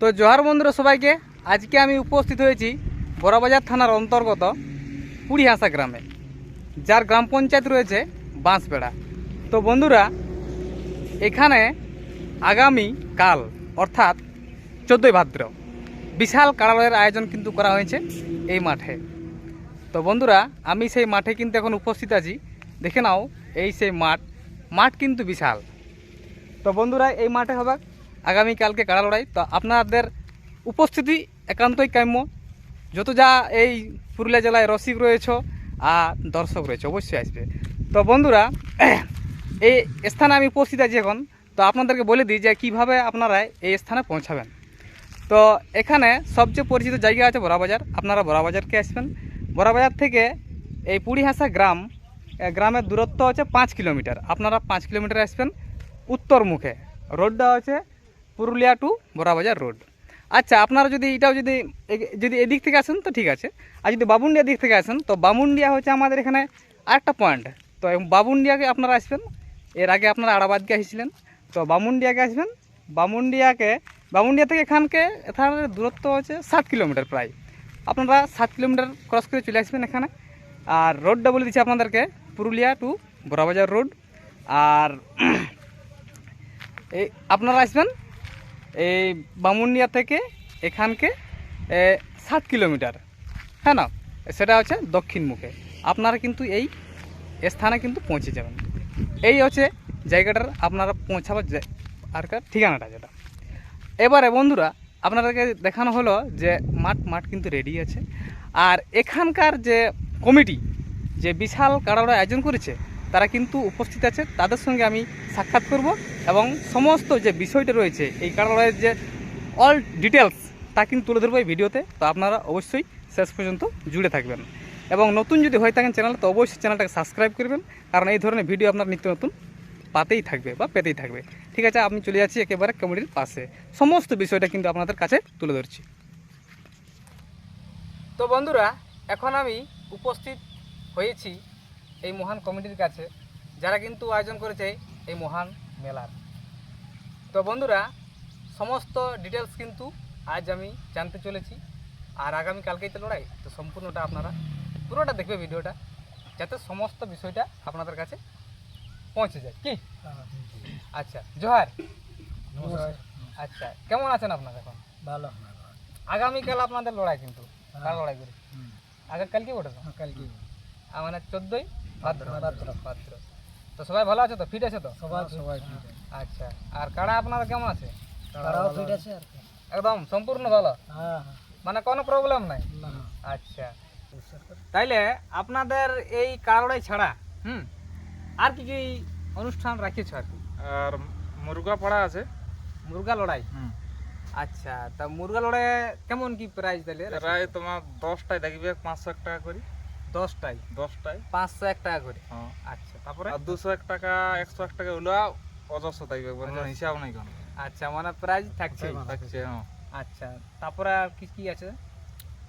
তো জোহার বন্ধুরা সবাইকে, আজকে আমি উপস্থিত হয়েছি বড়বাজার থানার অন্তর্গত পুড়িহাসা গ্রামে, যার গ্রাম পঞ্চায়েত রয়েছে বাঁশবেড়া। তো বন্ধুরা, এখানে আগামী কাল, অর্থাৎ চোদ্দোই ভাদ্র, বিশাল কারালয়ের আয়োজন কিন্তু করা হয়েছে এই মাঠে। তো বন্ধুরা, আমি সেই মাঠে কিন্তু এখন উপস্থিত আছি। দেখে নাও, এই সেই মাঠ মাঠ কিন্তু বিশাল। তো বন্ধুরা, এই মাঠে হবে আগামীকালকে কাড়া লড়াই? তো আপনাদের উপস্থিতি একান্তই কাম্য। যত যা এই পুরুলিয়া জেলায় রসিক রয়েছে আর দর্শক রয়েছে, অবশ্যই আসবে। তো বন্ধুরা, এই স্থানে আমি উপস্থিত আছি এখন। তো আপনাদেরকে বলে দিই যে কীভাবে আপনারা এই স্থানে পৌঁছাবেন। তো এখানে সবচেয়ে পরিচিত জায়গা আছে বড়াবাজার আপনারা বড়াবাজারকে আসবেন। বড়াবাজার থেকে এই পুড়িহাসা গ্রাম গ্রামের দূরত্ব হচ্ছে পাঁচ কিলোমিটার। আপনারা পাঁচ কিলোমিটার আসবেন উত্তর মুখে। রোডটা হচ্ছে পুরুলিয়া টু বড়াবাজার রোড আচ্ছা আপনারা যদি এটাও যদি যদি এদিক থেকে আসেন তো ঠিক আছে। আর যদি বামুন্ডিয়া দিক থেকে আসেন, তো বামুন্ডিয়া হচ্ছে আমাদের এখানে আরেকটা পয়েন্ট তো বামুন্ডিয়াকে আপনারা আসবেন, এর আগে আপনারা আড়াবাদকে এসেছিলেন। তো বামুন্ডিয়াকে আসবেন, বামুন্ডিয়াকে, বামুন্ডিয়া থেকে এখানকে এখানে দূরত্ব হচ্ছে সাত কিলোমিটার প্রায়। আপনারা সাত কিলোমিটার ক্রস করে চলে আসবেন এখানে। আর রোডটা বলে দিচ্ছি আপনাদেরকে, পুরুলিয়া টু বড়াবাজার রোড আর এই আপনারা আসবেন এই বামুনিয়া থেকে এখানকে সাত কিলোমিটার। হ্যাঁ না? সেটা হচ্ছে দক্ষিণ মুখে। আপনারা কিন্তু এই স্থানে কিন্তু পৌঁছে যাবেন। এই হচ্ছে জায়গাটার আপনারা পৌঁছাবার আর ঠিকানাটা যেটা। এবারে বন্ধুরা, আপনাদেরকে দেখানো হলো যে মাঠ মাঠ কিন্তু রেডি আছে। আর এখানকার যে কমিটি যে বিশাল কারাড় আয়োজন করেছে তারা কিন্তু উপস্থিত আছে। তাদের সঙ্গে আমি সাক্ষাৎ করব এবং সমস্ত যে বিষয়টা রয়েছে, এই কারাড়ের যে অল ডিটেলস তা কিন্তু তুলে ধরবো এই ভিডিওতে। তো আপনারা অবশ্যই শেষ পর্যন্ত জুড়ে থাকবেন। এবং নতুন যদি হয়ে থাকেন চ্যানেল তো অবশ্যই চ্যানেলটাকে সাবস্ক্রাইব করবেন। কারণ এই ধরনের ভিডিও আপনার নিত্য নতুন পাতেই থাকবে বা পেতেই থাকবে। ঠিক আছে, আমি চলে যাচ্ছি একেবারে কমিটির পাশে। সমস্ত বিষয়টা কিন্তু আপনাদের কাছে তুলে ধরছি। তো বন্ধুরা, এখন আমি উপস্থিত হয়েছি এই মহান কমিটির কাছে যারা কিন্তু আয়োজন করেছে এই মহান মেলার। তো বন্ধুরা সমস্ত ডিটেলস কিন্তু আজ আমি জানতে চলেছি আর আগামী কালকেই তো লড়াই তো সম্পূর্ণটা আপনারা পুরোটা দেখবে ভিডিওটা যাতে সমস্ত বিষয়টা আপনাদের কাছে পৌঁছে যায়। কি? আচ্ছা জোহার। আচ্ছা কেমন আছেন আপনারা এখন? ভালো আগামীকাল আপনাদের লড়াই কিন্তু কার লড়াই করে। আগে কাল কি ওঠে কালকে মানে চোদ্দই। ভাদ্র ভাদ্র। ভাদ্র তো সবাই ভালো আছে তো? ফিট আছে তো? সবাই সবাই আচ্ছা আর কাড়া আপনার কেমন আছে? তারাও ফিট আছে। আর একদম সম্পূর্ণ ভালো? হ্যাঁ মানে কোনো প্রবলেম নাই? আচ্ছা। তাইলে আপনাদের এই কাড়াই ছাড়া হুম আর কি কি অনুষ্ঠান রাখিয়েছ আর কি? আর মুরগা পাড়া আছে। মুরগা লড়াই? আচ্ছা তা মুরগা লড়াই কেমন কি প্রাইস তাহলে প্রায় তোমার দশটায় দেখবে পাঁচশো টাকা করি। দশটাই দশটায়? পাঁচশো এক টাকা করে। হ্যাঁ। আচ্ছা তারপরে? আর দুশো এক টাকা একশো এক টাকা হলো অজস্র থাকবে হিসাব নাই কোনো। আচ্ছা মানে প্রাইস থাকছে। থাকছে হ্যাঁ। আচ্ছা তারপরে আর কি কি আছে?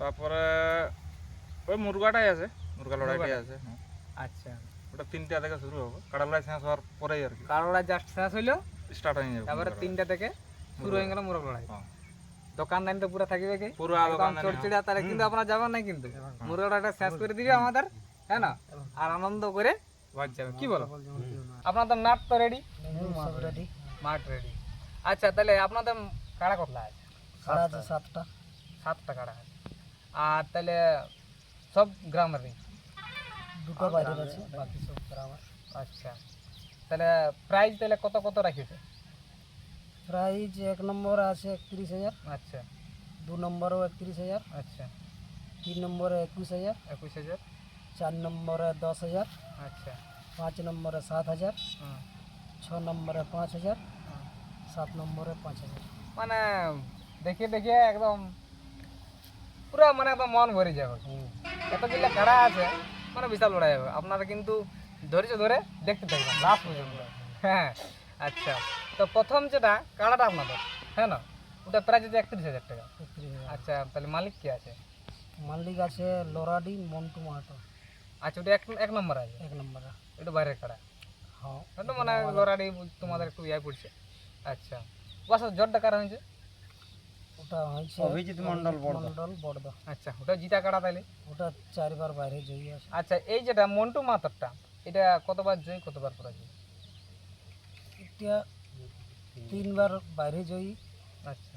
তারপরে ওই মুরগাটাই আছে মুরগা লড়াইটাই আছে হ্যাঁ। আচ্ছা। ওটা তিনটা থেকে শুরু হবে কাটা শেষ হওয়ার পরেই আর কি। জাস্ট শেষ হইল স্টার্ট হয়ে যাবে তারপরে তিনটা থেকে শুরু হয়ে গেল মুরগ লড়াই। হ্যাঁ। দোকানদানি তো পুরো থাকবে কি? পুরো দোকানদানি, চড়চিড়া তাহলে কিন্তু আপনারা যাবেন না কিন্তু। মুরগ লড়াইটা শেষ করে দিবে আমাদের হ্যাঁ না? আর আনন্দ করে কি বলো? আপনাদের নাট তো রেডি রেডি মাঠ রেডি আচ্ছা তাহলে আপনাদের কাড়া কতলা আছে? সাড়ে আছে সাতটা। সাতটা কাড়া আছে। আর তাহলে সব গ্রামেরই দুটো বাইরের আছে বাকি সব গ্রামের। আচ্ছা। তাহলে প্রাইস তাহলে কত কত রাখিছে প্রাইজ এক নম্বর আছে একত্রিশ হাজার। আচ্ছা। দু নম্বরও একত্রিশ হাজার। আচ্ছা। তিন নম্বরে একুশ হাজার। একুশ হাজার। চার নম্বরে দশ হাজার। আচ্ছা। পাঁচ নম্বরে সাত হাজার। ছ নম্বরে পাঁচ হাজার। সাত নম্বরে পাঁচ হাজার। মানে দেখে দেখে একদম পুরো মানে একদম মন ভরে যাবে। এতগুলো কাড়া আছে? মানে বিশাল লড়াই হবে আপনারা কিন্তু ধৈর্য ধরে দেখতে থাকবেন লাস্ট পর্যন্ত। হ্যাঁ আচ্ছা। তো প্রথম যেটা কাড়াটা আপনাদের হ্যাঁ না? ওটা প্রাইস আছে একত্রিশ হাজার টাকা। আচ্ছা তাহলে মালিক কি আছে? মালিক আছে লোরাডি মন্টু মাহাতো আচ্ছা ওটা এক এক নম্বর আছে? এক নম্বরে। এটা বাইরের কাড়া হ্যাঁ। ওটা মানে লড়াই তোমাদের একটু ইয়ে পড়ছে। আচ্ছা বাস জোরটা কারা হয়েছে? ওটা হয়েছে অভিজিৎ মণ্ডল বড়দা। মণ্ডল বড়দা। আচ্ছা ওটা জিতা কাড়া তাইলে? ওটা চারবার বাইরে জয়ী আছে। আচ্ছা এই যেটা মন্টু মাতারটা এটা কতবার জয়ী কতবার পরাজয়? এটা তিনবার বাইরে জয়ী আচ্ছা।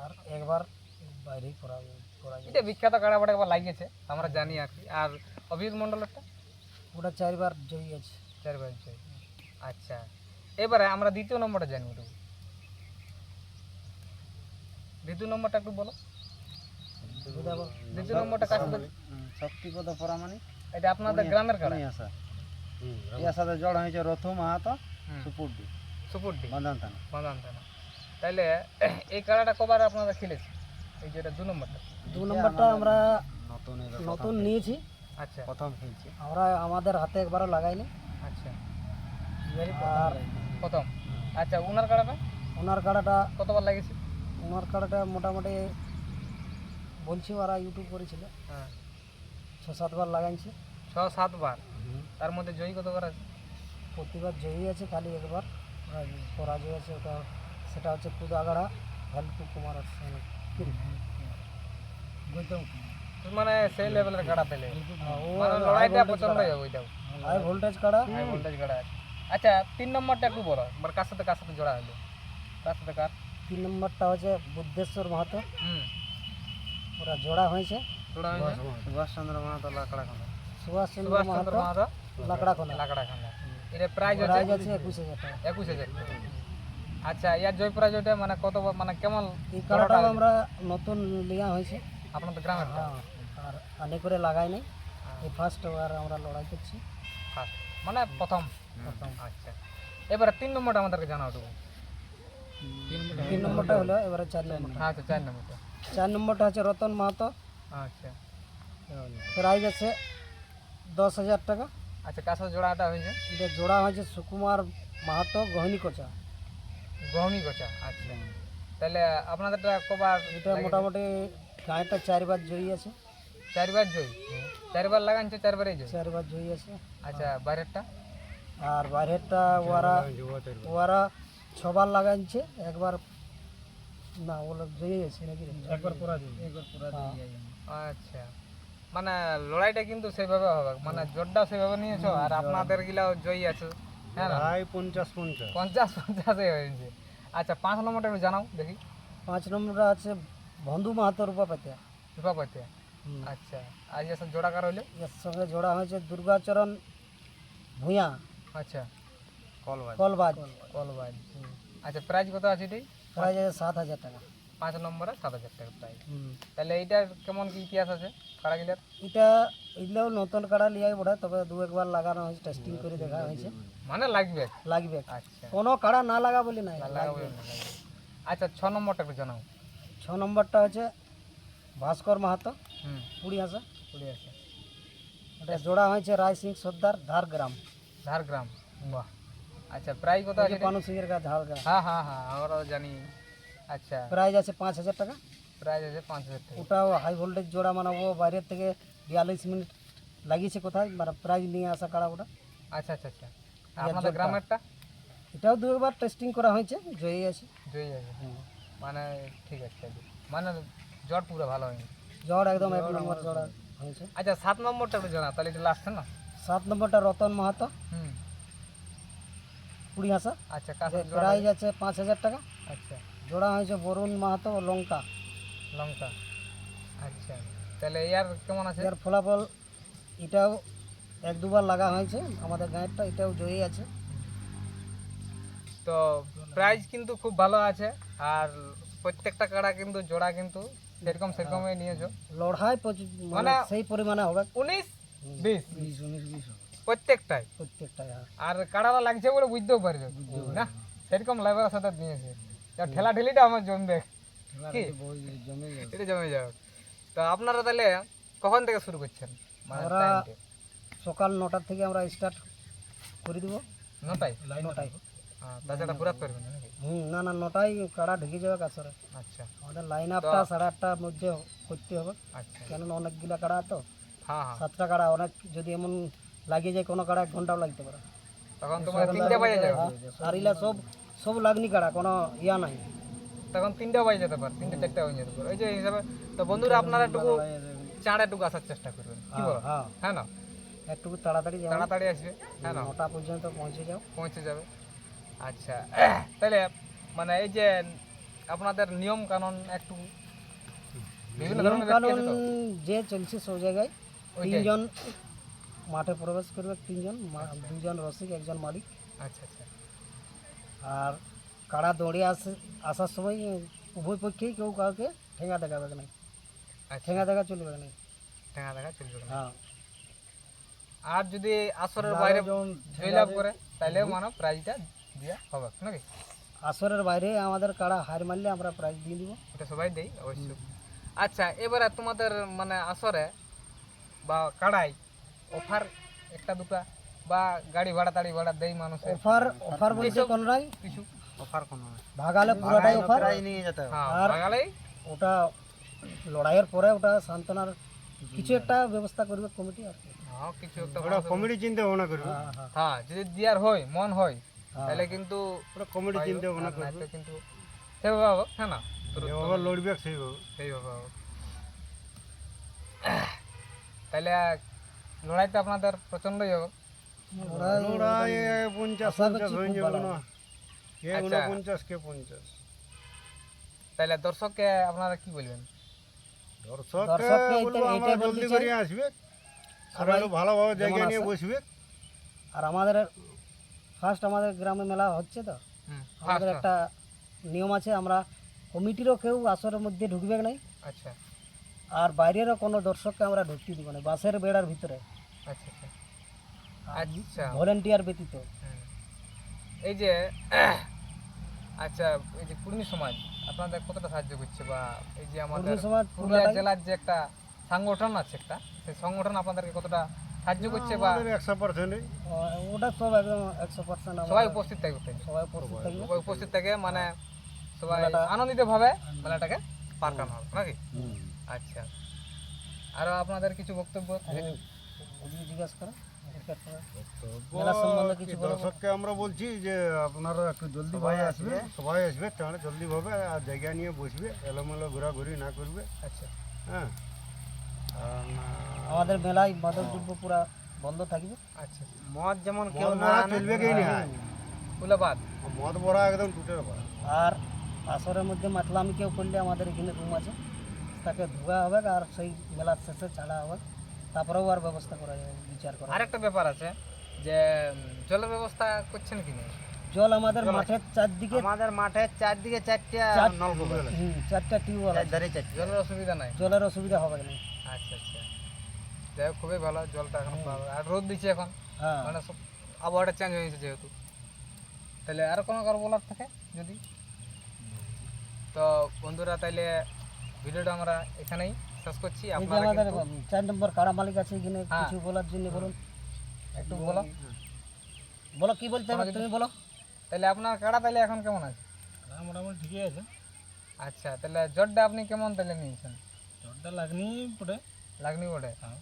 আর একবার বাইরেই পড়া পরাজয় এটা বিখ্যাত কাড়া বাড়া একবার লাগিয়েছে আমরা জানি আর কি। আর অভিজিৎ মন্ডলেরটা ওটা চারবার জয়ী আছে চারবার জয়ী আচ্ছা। এবারে আমরা দ্বিতীয় নম্বরটা জানি একটু দ্বিতীয় নম্বরটা একটু বলো। দ্বিতীয় নম্বরটা কার সাথে? শক্তিপদ পরামানিক এটা আপনাদের গ্রামের কাড়া আসা ইয়ার সাথে জড় হয়েছে রথু মাহাতো। সুপুরডি সুপুরডি থানা বাঁধান তাইলে এই কাড়াটা কবার আপনারা খেলেছে এই যেটা দু নম্বরটা। দু নম্বরটা আমরা নতুন নতুন নিয়েছি। আচ্ছা। প্রথম খেলছে। আমরা আমাদের হাতে একবারও লাগাইনি। আচ্ছা। আর প্রথম। আচ্ছা উনার কাড়াটা ওনার কাড়াটা কতবার লাগিয়েছে ওনার কাড়াটা মোটামুটি বলছি ওরা ইউটিউব করেছিল। হ্যাঁ। ছ সাতবার লাগাইছে। ছ সাতবার তার মধ্যে জয়ী কতবার আছে? প্রতিবার জয়ী আছে খালি একবার পরাজয় আছে ওটা সেটা হচ্ছে কুদাগাড়া ভালটু কুমার সেন। গৌতম মানে সেই লেভেলের কাড়া পেলে। ও মানে লড়াইটা প্রচণ্ড হবে ওইটাও। হাই ভোল্টেজ কাড়া। হাই ভোল্টেজ কাড়া। আছে আচ্ছা তিন নম্বরটা একটু বলো এবার কার সাথে কার সাথে জোড়া হলো? কার সাথে কার? তিন নম্বরটা হচ্ছে বুদ্ধেশ্বর মাহাতো। হুম। ওরা জোড়া হয়েছে। জোড়া হয়েছে? সুভাষচন্দ্র মাহাতো লাকড়া খানা সুভাষচন্দ্র মাহাতো মাহাতো? লাকড়া খোলা লাকড়া খান্ডা এটা প্রাইজ হচ্ছে আছে একুশ হাজার টাকা। একুশ হাজার। আচ্ছা ইয়ার জয় প্রাইজটা মানে কত মানে কেমন এই কাড়াটাও আমরা নতুন লিয়া হয়েছে। আপনাদের গ্রামের হ্যাঁ আর আনে করে লাগাই নাই। এই ফার্স্ট বার আমরা লড়াই করছি। ফার্স্ট মানে প্রথম। প্রথম। আচ্ছা এবারে তিন নম্বরটা আমাদেরকে জানাও দেবো তিন নম্বরটা হলো এবারে চার নম্বর আচ্ছা চার নম্বরটা। চার নম্বরটা হচ্ছে রতন মাহাতো। আচ্ছা। প্রাইজ আছে দশ হাজার টাকা। আচ্ছা কার সাথে জোড়াটা হয়েছে? এটা জোড়া হয়েছে সুকুমার মাহাতো গহনি কোচা। গহমি গোচা আচ্ছা। তাহলে আপনাদেরটা কবার এটা মোটামুটি গাঁয়েটা চারবার জয়ী আছে। চারবার জয়? চারবার লাগানছে চারবারই জয়? চারবার জয়ী আছে। আচ্ছা বাইরেরটা? আর বাইরেরটা ওরা ওরা ছবার লাগাইছে একবার না ওরা জয়ী আছে নাকি? একবার পরা একবার পরা আচ্ছা। মানে লড়াইটা কিন্তু সেইভাবে হবে। মানে জোরটাও সেভাবে নিয়েছো আর আপনাদের গিলাও জয়ী আছে। হ্যাঁ না? পঞ্চাশ পঞ্চাশ। পঞ্চাশ পঞ্চাশে হয়েছে আচ্ছা পাঁচ নম্বরটা একটু জানাও দেখি। পাঁচ নম্বরটা আছে বন্ধু মাহাতো রূপা পেতে রূপাপতি আচ্ছা আর এর সাথে জোড়া কার হইল? এর সঙ্গে জোড়া হয়েছে দুর্গাচরণ ভূঁয়া আচ্ছা। কলবাজ। কলবাজ। কলবাজ। আচ্ছা প্রাইস কত আছে এটাই? প্রাইজ আছে সাত হাজার টাকা। পাঁচ নম্বরে সাত হাজার টাকা প্রাইস। তাহলে এইটার কেমন কি ইতিহাস আছে? কারাগিলার এটা এগুলোও নতুন কাড়া লিয়াই বড় তবে দু একবার লাগানো হয়েছে টেস্টিং করে দেখা হয়েছে। মানে লাগবে? লাগবে। আচ্ছা। কোনো কাড়া না লাগা বলি নাই না, লাগাবো। আচ্ছা ছ নম্বরটা একটু জানাও। ছ নম্বরটা হচ্ছে ভাস্কর মাহাতো। হুম। পুরী হাসা কুড়ি আছে। এটা জোড়া হয়েছে রায় সিং সর্দার ঝাড়গ্রাম ঝাড়গ্রাম বাহ। আচ্ছা প্রায় কত আছে? পানু সিংয়ের কাছে ঝাড়গ্রাম হ্যাঁ হ্যাঁ হ্যাঁ আমরাও জানি। আচ্ছা। প্রাইজ আছে পাঁচ হাজার টাকা। প্রাইস আছে পাঁচ হাজার টাকা। ওটাও হাই ভোল্টেজ জোড়া মানে ও বাইরের থেকে বিয়াল্লিশ মিনিট লাগিয়েছে কোথায় মানে প্রাইজ নিয়ে আসা কাড়া ওটা? আচ্ছা আচ্ছা আচ্ছা। আপনাদের গ্রামেরটা? এটাও দু একবার টেস্টিং করা হয়েছে জয়ী আছে। জয়ী আছে। মানে ঠিক আছে মানে জ্বর পুরো ভালো হয়নি। জ্বর একদম এক নম্বর জ্বর হয়েছে। আচ্ছা সাত নম্বরটা একটু জানা তাহলে এটা লাস্ট না? সাত নম্বরটা রতন মাহাতো। হুম। কুড়ি হাসা আচ্ছা কার প্রাইজ আছে পাঁচ হাজার টাকা। জোড়া হয়েছে বরুণ মাহাতো ও লঙ্কা। লঙ্কা। আচ্ছা। তাহলে ইয়ার কেমন আছে? এর ফলাফল এটাও এক দুবার লাগা হয়েছে আমাদের গাঁয়েরটা এটাও জয়ী আছে। তো প্রাইস কিন্তু খুব ভালো আছে আর প্রত্যেকটা কাড়া কিন্তু জোড়া কিন্তু সেরকম সেরকমই নিয়েছো। লড়াই মানে মানে- সেই পরিমাণে হবে। উনিশ বিশ বিশ। উনিশ বিশ প্রত্যেকটাই। প্রত্যেকটাই হ্যাঁ। আর কাড়াটা লাগছে বলে বুঝতেও পারবে না সেরকম লেবারের সাথে নিয়েছে ঠেলা ঠেলিটা আমার জমবে। এটা জমে যাবে। তো আপনারা তাহলে কখন থেকে শুরু করছেন? মানে আমরা সকাল নটার থেকে আমরা স্টার্ট করে দেবো। নটায়? নটায়। হ্যাঁ, তাছাড়া ঘুরাত পারবেন হুম না না নটায় কাড়া ঢুকে যাবে কাছরে। আচ্ছা। আমাদের লাইন আপটা সাড়ে আটটার মধ্যে করতে হবে। আচ্ছা। কেননা অনেকগুলা কাড়া তো। হ্যাঁ হ্যাঁ। সাতটা কাড়া অনেক যদি এমন লাগিয়ে যায় কোনো কাড়া এক ঘন্টাও লাগতে পারে। তখন তোমার তিনটে বাজে যাবে। আর ইলা সব সব লাগনি কাড়া কোনো ইয়া নাই। তখন তিনটা বাজে যেতে পারে তিনটে চারটা বাজে যেতে পারে। ওই যে হিসাবে তো বন্ধুরা আপনারা একটু চাঁড়া একটু আসার চেষ্টা করবেন। কি বলো? হ্যাঁ। হ্যাঁ না? একটু তাড়াতাড়ি যাও। তাড়াতাড়ি আসবে হ্যাঁ না? নটা পর্যন্ত পৌঁছে যাও। পৌঁছে যাবে। আচ্ছা তাহলে মানে এই যে আপনাদের নিয়ম কানুন একটু বিভিন্ন নিয়ম ধরনের কানুন যে চলছে সব জায়গায়। তিনজন মাঠে প্রবেশ করবে তিনজন দুজন রসিক একজন মালিক। আচ্ছা আচ্ছা। আর কাড়া দৌড়ে আসে আসার সময় উভয় পক্ষেই কেউ কাউকে ঠেঙা দেখাবে না আচ্ছা ঠেঙা দেখা চলবে না ঠেঙা দেখা চলবে না। হ্যাঁ আর যদি আসরের বাইরে জয়লাভ করে তাহলে মানে প্রাইজটা দেওয়া হবে নাকি আসরের বাইরে আমাদের কাড়া হার মারলে আমরা প্রাইজ দিয়ে দিব ওটা সবাই দেই অবশ্য আচ্ছা এবারে তোমাদের মানে আসরে বা কাড়াই অফার একটা দুটা বা গাড়ি ভাড়া টাড়ি ভাড়া দেই মানুষের। অফার অফার বলতে কোন নাই কিছু অফার কোনো ভাগালে পুরোটাই অফার? প্রাইজ নিয়ে যেতে হ্যাঁ আর- বাঙালি ওটা লড়াইয়ের পরে ওটা সান্ত্বনার কিছু একটা ব্যবস্থা করবে কমিটি আর হ্যাঁ কিছু একটা ওটা কমিটি চিন্তা ভাবনা করবে। হ্যাঁ হ্যাঁ। হ্যাঁ যদি দেওয়ার হয় মন হয়। তাহলে কিন্তু ওটা কমিটি চিন্তা ভাবনা করবে। কিন্তু সেভাবে হবে হ্যাঁ না? যেভাবে লড়বে সেইভাবে। সেইভাবে হবে। তাহলে লড়াইটা আপনাদের প্রচন্ডই হবে। লড়াই লড়াই পঞ্চাশ পঞ্চাশ হয়ে যাবে না। কে আচ্ছা। উনপঞ্চাশ কে পঞ্চাশ। তাহলে দর্শককে আপনারা কি বলবেন? দর্শককে বলব আমরা জলদি করে আসবে। আর সবাই ভালোভাবে জায়গা নিয়ে বসবে। আর আমাদের ফার্স্ট আমাদের গ্রামে মেলা হচ্ছে তো? আমাদের একটা নিয়ম আছে আমরা কমিটিরও কেউ আসরের মধ্যে ঢুকবে নাই। আচ্ছা। আর বাইরেরও কোনো দর্শককে আমরা ঢুকতে দিব না বাসের বেড়ার ভিতরে। আচ্ছা। আচ্ছা। ভলেন্টিয়ার ব্যতীত। হুম। এই যে আচ্ছা এই যে কুর্মী সমাজ আপনাদের কতটা সাহায্য করছে বা এই যে আমাদের সমাজ পুরুলিয়া জেলার যে একটা সংগঠন আছে একটা সেই সংগঠন আপনাদেরকে কতটা সাহায্য করছে বা একশো পার্সেন্ট ওটা সব একদম একশো পার্সেন্ট সবাই উপস্থিত থাকবে? সবাই উপস্থিত থাকবে। সবাই উপস্থিত থাকে মানে সবাই মেলাটা- আনন্দিত ভাবে মেলাটাকে পার করানো হবে নাকি? আচ্ছা। আরও আপনাদের কিছু বক্তব্য? থাকে? ওদিকে জিজ্ঞাসা করো। দর্শককে আমরা বলছি যে আপনারা একটু জলদি ভাবে আসবে। সবাই আসবে তাহলে জলদি ভাবে আর জায়গা নিয়ে বসবে এলোমেলো ঘোরাঘুরি না করবে। আচ্ছা। হ্যাঁ। আর আমাদের মেলায় মাদক দ্রব্য পুরা বন্ধ থাকবে? আচ্ছা। মদ যেমন মদ ভরা চলবে কি না ফুলাবাদ মদ ভরা একদম টুটে ভরা। আর আসরের মধ্যে মাতলামি কেউ করলে আমাদের এখানে রুম আছে। তাকে ধোয়া হবে আর সেই মেলার শেষে ছাড়া হবে। তারপরেও আর ব্যবস্থা করা যাবে বিচার করা আর একটা ব্যাপার আছে যে জলের ব্যবস্থা করছেন কি না জল আমাদের মাঠের চারদিকে আমাদের মাঠের চারদিকে চারটা চার- নলকূপ হুম, চারটা টিউবওয়েল আছে। ধারে চারটা। জলের অসুবিধা নাই। জলের অসুবিধা হবে না। আচ্ছা আচ্ছা। যাই হোক খুবই ভালো জলটা এখন পাওয়া যায়। আর রোদ দিচ্ছে এখন। হ্যাঁ। মানে সব আবহাওয়াটা চেঞ্জ হয়ে গেছে যেহেতু। তাহলে আর কোনো কারও বলার থাকে যদি? তো বন্ধুরা তাইলে ভিডিওটা আমরা এখানেই শেষ করছি এই যে আপনারা আমাদের কিন্তু চার নম্বর কাড়া মালিক আছে এখানে হ্যাঁ। কিছু বলার জন্য বলুন। একটু বলো। বলো কি বলতে হবে তুমি বলো। তাহলে আপনার কাড়া তাহলে এখন কেমন আছে? মোটামুটি ঠিকই আছে। আচ্ছা তাহলে জটটা আপনি কেমন তাহলে নিয়েছেন? জলটা লাগনি পড়ে লাগনি বটে? হ্যাঁ।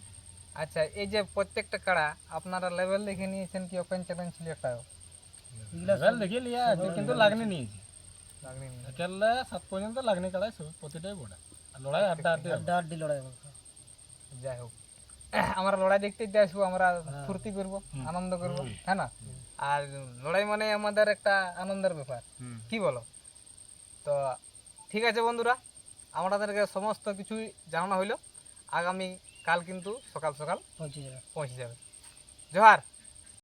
আচ্ছা এই যে প্রত্যেকটা কাড়া আপনারা লেভেল দেখে নিয়েছেন কি ওপেন চ্যালেঞ্জ ছিল একটা? লেভেল দেখে লিয়া কিন্তু লাগনি নিয়েছি। লাগনি নিয়ে। একেলে সাত পর্যন্ত লাগনি কাড়াই প্রতিটাই বড় আর লড়াই আড্ডা আড্ডি আড্ডা আড্ডি লড়াই যাই হোক। আমরা লড়াই দেখতে দেখতে আসব আমরা ফুর্তি করব আনন্দ করব হ্যাঁ না? আর লড়াই মানে আমাদের একটা আনন্দের ব্যাপার। কি বলো? তো ঠিক আছে বন্ধুরা আমাদেরকে সমস্ত কিছুই জানানো হইল। আগামী কাল কিন্তু সকাল সকাল পৌঁছে যাবে। পৌঁছে যাবে। জোহার!